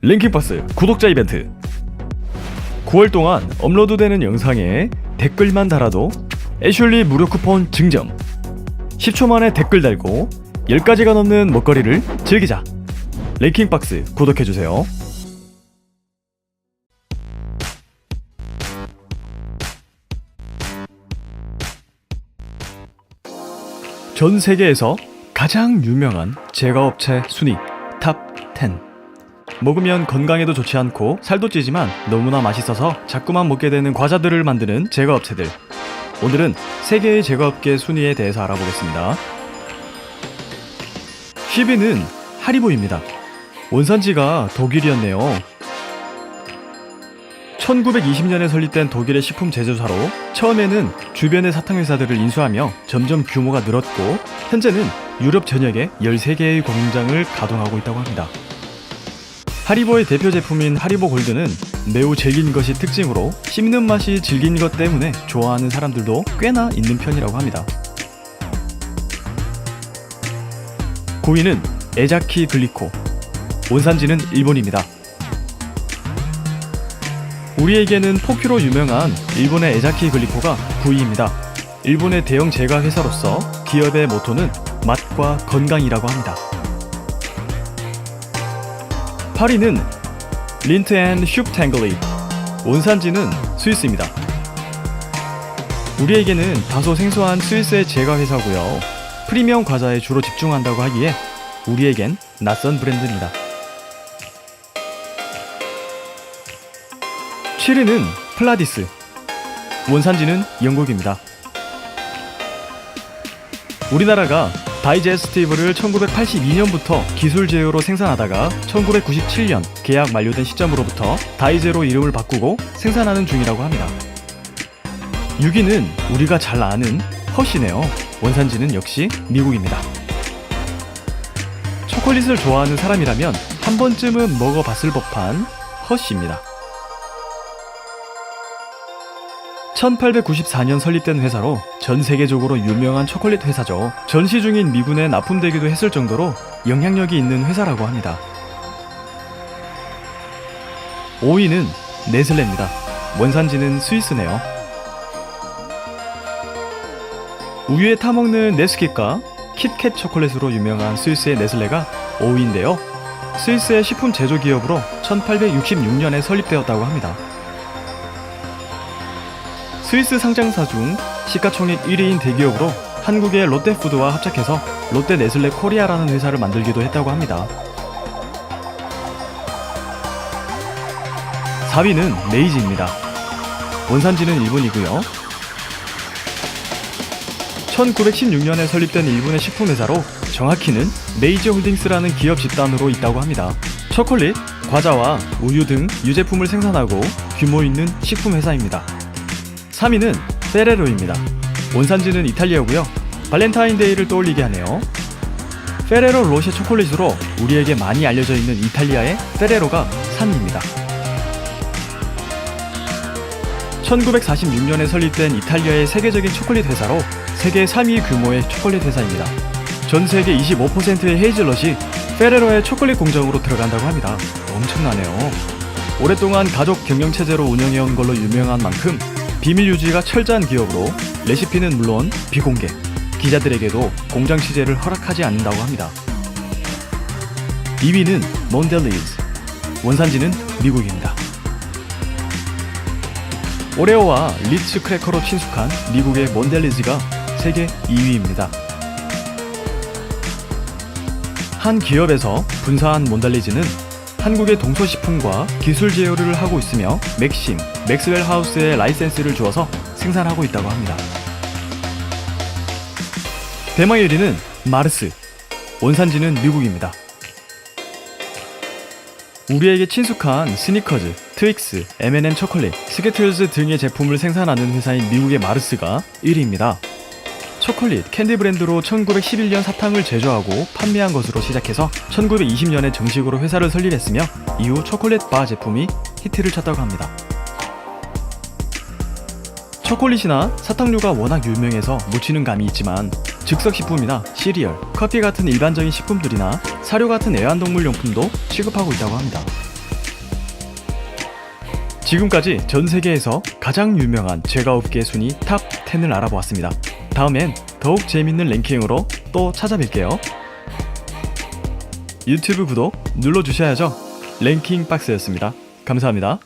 랭킹박스 구독자 이벤트. 9월 동안 업로드되는 영상에 댓글만 달아도 애슐리 무료 쿠폰 증정. 10초 만에 댓글 달고 10가지가 넘는 먹거리를 즐기자. 랭킹박스 구독해주세요. 전 세계에서 가장 유명한 제과업체 순위 탑 10. 먹으면 건강에도 좋지 않고 살도 찌지만 너무나 맛있어서 자꾸만 먹게 되는 과자들을 만드는 제과업체들. 오늘은 세계의 제과업계 순위에 대해서 알아보겠습니다. 10위는 하리보입니다. 원산지가 독일이었네요. 1920년에 설립된 독일의 식품 제조사로 처음에는 주변의 사탕 회사들을 인수하며 점점 규모가 늘었고 현재는 유럽 전역에 13개의 공장을 가동하고 있다고 합니다. 하리보의 대표 제품인 하리보 골드는 매우 질긴 것이 특징으로 씹는 맛이 질긴 것 때문에 좋아하는 사람들도 꽤나 있는 편이라고 합니다. 9위는 에자키 글리코 원산지는 일본입니다. 우리에게는 포큐로 유명한 일본의 에자키 글리코가 9위입니다. 일본의 대형 제과 회사로서 기업의 모토는 맛과 건강이라고 합니다. 8위는 린트 앤 슈프탱글리 원산지는 스위스입니다. 우리에게는 다소 생소한 스위스의 제과 회사고요. 프리미엄 과자에 주로 집중한다고 하기에 우리에겐 낯선 브랜드입니다. 7위는 플라디스 원산지는 영국입니다. 우리나라가 다이제스티브를 1982년부터 기술 제휴로 생산하다가 1997년 계약 만료된 시점으로부터 다이제로 이름을 바꾸고 생산하는 중이라고 합니다. 6위는 우리가 잘 아는 허쉬네요. 원산지는 역시 미국입니다. 초콜릿을 좋아하는 사람이라면 한 번쯤은 먹어봤을 법한 허쉬입니다. 1894년 설립된 회사로 전 세계적으로 유명한 초콜릿 회사죠. 전시 중인 미군에 납품되기도 했을 정도로 영향력이 있는 회사라고 합니다. 5위는 네슬레입니다. 원산지는 스위스네요. 우유에 타먹는 네스킥과 킷캣 초콜릿으로 유명한 스위스의 네슬레가 5위인데요. 스위스의 식품 제조 기업으로 1866년에 설립되었다고 합니다. 스위스 상장사 중 시가총액 1위인 대기업으로 한국의 롯데푸드와 합작해서 롯데 네슬레 코리아라는 회사를 만들기도 했다고 합니다. 4위는 메이지입니다. 원산지는 일본이고요. 1916년에 설립된 일본의 식품회사로 정확히는 메이지 홀딩스라는 기업 집단으로 있다고 합니다. 초콜릿, 과자와 우유 등 유제품을 생산하고 규모 있는 식품회사입니다. 3위는 페레로입니다. 원산지는 이탈리아고요. 발렌타인데이를 떠올리게 하네요. 페레로 로쉐 초콜릿으로 우리에게 많이 알려져 있는 이탈리아의 페레로가 3위입니다. 1946년에 설립된 이탈리아의 세계적인 초콜릿 회사로 세계 3위 규모의 초콜릿 회사입니다. 전 세계 25%의 헤이즐넛이 페레로의 초콜릿 공장으로 들어간다고 합니다. 엄청나네요. 오랫동안 가족 경영 체제로 운영해온 걸로 유명한 만큼 비밀 유지가 철저한 기업으로 레시피는 물론 비공개, 기자들에게도 공장 취재를 허락하지 않는다고 합니다. 2위는 몬델리즈, 원산지는 미국입니다. 오레오와 리츠 크래커로 친숙한 미국의 몬델리즈가 세계 2위입니다. 한 기업에서 분사한 몬델리즈는 한국의 동서식품과 기술 제휴를 하고 있으며 맥심, 맥스웰 하우스에 라이센스를 주어서 생산하고 있다고 합니다. 대망 1위는 마르스, 원산지는 미국입니다. 우리에게 친숙한 스니커즈, 트윅스, M&M 초콜릿, 스케틀즈 등의 제품을 생산하는 회사인 미국의 마르스가 1위입니다. 초콜릿, 캔디 브랜드로 1911년 사탕을 제조하고 판매한 것으로 시작해서 1920년에 정식으로 회사를 설립했으며 이후 초콜릿 바 제품이 히트를 쳤다고 합니다. 초콜릿이나 사탕류가 워낙 유명해서 묻히는 감이 있지만 즉석식품이나 시리얼, 커피 같은 일반적인 식품들이나 사료 같은 애완동물 용품도 취급하고 있다고 합니다. 지금까지 전 세계에서 가장 유명한 제과업계 순위 탑 10을 알아보았습니다. 다음엔 더욱 재밌는 랭킹으로 또 찾아뵐게요. 유튜브 구독 눌러주셔야죠. 랭킹 박스였습니다. 감사합니다.